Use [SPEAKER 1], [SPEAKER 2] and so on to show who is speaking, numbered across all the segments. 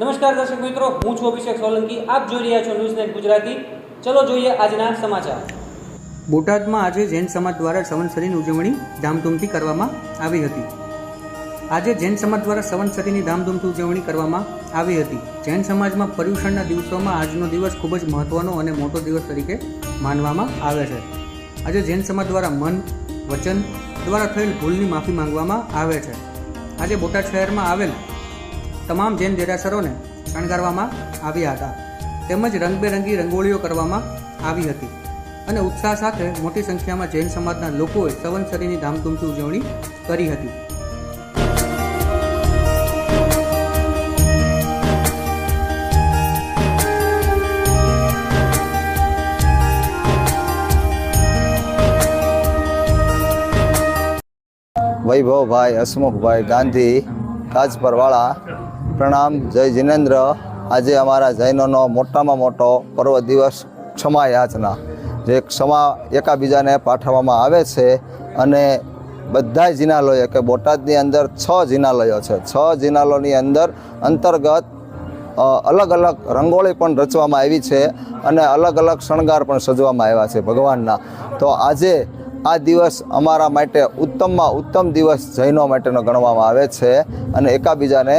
[SPEAKER 1] નમસ્કાર દર્શક મિત્રો, હું છું અભિષેક સોલંકી. આપ જોઈ રહ્યા છો ન્યૂઝ ગુજરાતી. ચલો જોઈએ આજના સમાચાર. બોટાદમાં આજે જૈન સમાજ દ્વારા સંવત્સરીની ઉજવણી ધામધૂમથી કરવામાં આવી હતી. આજે જૈન સમાજ દ્વારા સંવત્સરીની ધામધૂમથી ઉજવણી કરવામાં આવી હતી. જૈન સમાજમાં પર્યુષણના દિવસોમાં આજનો દિવસ ખૂબ જ મહત્વનો અને મોટો દિવસ તરીકે માનવામાં આવે છે. આજે જૈન સમાજ દ્વારા મન, વચન દ્વારા થયેલ ભૂલની માફી માંગવામાં આવે છે. આજે બોટાદ શહેરમાં આવેલ તમામ જૈન દેરાસરોને શણગારવામાં આવ્યા હતા. તેમજ રંગબેરંગી રંગોળીઓ કરવામાં આવી હતી. અને ઉત્સાહ સાથે મોટી સંખ્યામાં જૈન સમાજના લોકોએ સંવત્સરીની ધામધૂમથી ઉજવણી કરી હતી.
[SPEAKER 2] વૈભવભાઈ, હસમુખભાઈ ગાંધી કાજપરવાળા પ્રણામ, જય જિનેન્દ્ર. આજે અમારા જૈનોનો મોટામાં મોટો પર્વ દિવસ ક્ષમા યાચના, જે ક્ષમા એકાબીજાને પાઠવવામાં આવે છે અને બધા જિનાલયો, કે બોટાદની અંદર છ જિનાલયો છે. છ જિનાલોની અંદર અંતર્ગત અલગ અલગ રંગોળી પણ રચવામાં આવી છે અને અલગ અલગ શણગાર પણ સજવામાં આવ્યા છે ભગવાનના. તો આજે આ દિવસ અમારા માટે ઉત્તમમાં ઉત્તમ દિવસ જૈનો માટેનો ગણવામાં આવે છે અને એકાબીજાને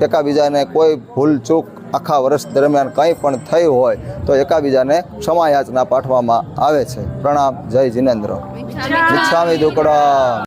[SPEAKER 2] એકાબીજાને કોઈ ભૂલ ચૂક આખા વર્ષ દરમિયાન કંઈ પણ થઈ હોય તો એકાબીજાને ક્ષમાયાચના પાઠવામાં આવે છે. પ્રણામ જય જિનેન્દ્ર. મિચ્છામી દુકડા